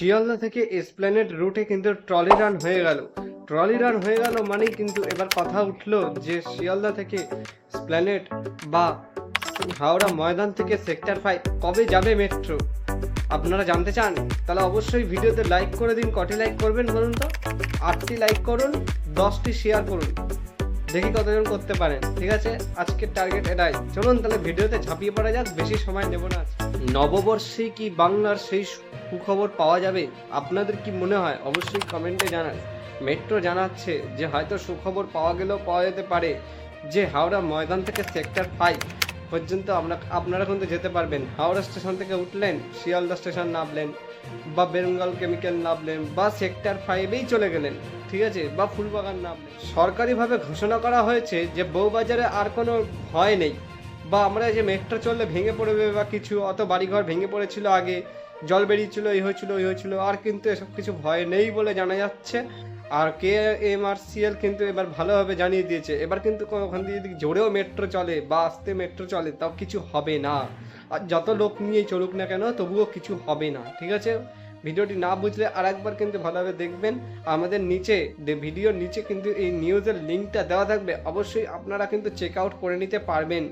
শিয়ালদা থেকে এসপ্ল্যানেড রুটে কিন্তু ট্রলি রান হয়ে গেল। ট্রলি রান হয়ে গেল মানেই কিন্তু এবার কথা উঠল যে শিয়ালদা থেকে স্প্ল্যানেড বা হাওড়া ময়দান থেকে সেক্টর ফাইভ কবে যাবে মেট্রো? আপনারা জানতে চান? তাহলে অবশ্যই ভিডিওতে লাইক করে দিন, কটি লাইক করবেন বলুন তো? আটটি লাইক করুন, দশটি শেয়ার করুন। দেখি কতজন করতে পারেন ঠিক আছে? আজকের টার্গেট এটাই। চলুন তাহলে ভিডিওতে ঝাঁপিয়ে পড়া যাক, বেশি সময় নেব না। নববর্ষে কি বাংলার সেই সুখবর পাওয়া যাবে? আপনাদের কি মনে হয়? অবশ্যই কমেন্টে জানান। মেট্রো জানাচ্ছে যে হয়তো সুখবর পাওয়া গেলেও পাওয়া যেতে পারে। যে হাওড়া ময়দান থেকে সেক্টর ফাইভ পর্যন্ত আপনারা কিন্তু যেতে পারবেন। হাওড়া স্টেশন থেকে উঠলেন, শিয়ালদা স্টেশন নামলেন। বা বেঙ্গল কেমিক্যাল নামলেন বা সেক্টর ফাইভেই চলে গেলেন, ঠিক আছে? বা ফুলবাগান নামলেন সরকারিভাবে ঘোষণা করা হয়েছে যে বউবাজারে আর কোনো ভয় নেই। বা আমরা যে মেট্রো চললে ভেঙে পড়বে বা কিছু, অত বাড়িঘর ভেঙে পড়েছিল আগে, জল বেরিয়েছিল এই হয়েছিল, ওই হয়েছিল, আর কিন্তু এসব কিছু ভয় নেই বলে জানা যাচ্ছে। আর কে এম আর সিএল কিন্তু এবার ভালোভাবে জানিয়ে দিয়েছে। এবার কিন্তু ওখান দিয়ে যদি জোরেও মেট্রো চলে বা আস্তে মেট্রো চলে, তাও কিছু হবে না। আর যত লোক নিয়েই চলুক না কেন, তবুও কিছু হবে না, ঠিক আছে? ভিডিওটি না বুঝলে আর একবার কিন্তু ভালোভাবে দেখবেন। আমাদের নিচে ভিডিওর নিচে কিন্তু এই নিউজের লিঙ্কটা দেওয়া থাকবে। অবশ্যই আপনারা কিন্তু চেক আউট করে নিতে পারবেন।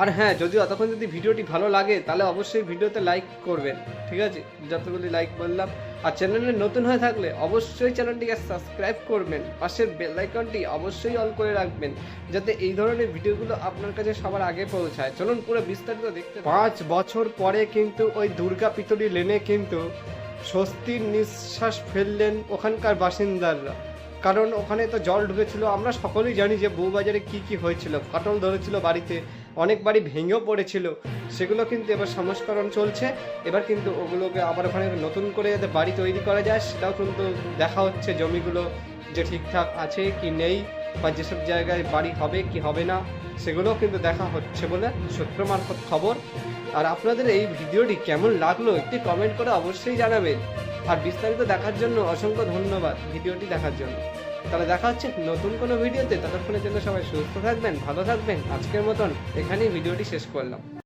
আর হ্যাঁ যদি অতক্ষণ যদি ভিডিওটি ভালো লাগে, তাহলে অবশ্যই ভিডিওতে লাইক করবেন, ঠিক আছে? যতগুলি লাইক বললাম আর চ্যানেলে নতুন হয়ে থাকলে অবশ্যই চ্যানেলটিকে সাবস্ক্রাইব করবেন। পাশের বেল আইকনটি অবশ্যই অন করে রাখবেন, যাতে এই ধরনের ভিডিওগুলো আপনার কাছে সবার আগে পৌঁছায়। চলুন পুরো বিস্তারিত দেখতে পাঁচ বছর পরে কিন্তু ওই দুর্গা পিতরি লেনে কিন্তু স্বস্তির নিঃশ্বাস ফেললেন ওখানকার বাসিন্দারা। কারণ ওখানে তো জল ঢুকেছিল, আমরা সকলেই জানি যে বউবাজারে কি কি হয়েছিল, ফাটল ধরেছিল বাড়িতে। অনেক বাড়ি ভেঙেও পড়েছিল। সেগুলো কিন্তু এবার সংস্করণ চলছে। এবার কিন্তু ওগুলোকে আবার ওখানে নতুন করে যাতে বাড়ি তৈরি করা যায়, সেটাও কিন্তু দেখা হচ্ছে জমিগুলো যে ঠিকঠাক আছে কি নেই বা যেসব জায়গায় বাড়ি হবে কি হবে না, সেগুলোও কিন্তু দেখা হচ্ছে বলে সূত্র মারফত খবর। আর আপনাদের এই ভিডিওটি কেমন লাগল একটি কমেন্ট করে অবশ্যই জানাবেন। আর বিস্তারিত দেখার জন্য অসংখ্য ধন্যবাদ ভিডিওটি দেখার জন্য। তাহলে দেখা হচ্ছে নতুন কোনো ভিডিওতে। ততক্ষণের জন্য সবাই সুস্থ থাকবেন, ভালো থাকবেন। আজকের মতন এখানেই ভিডিওটি শেষ করলাম।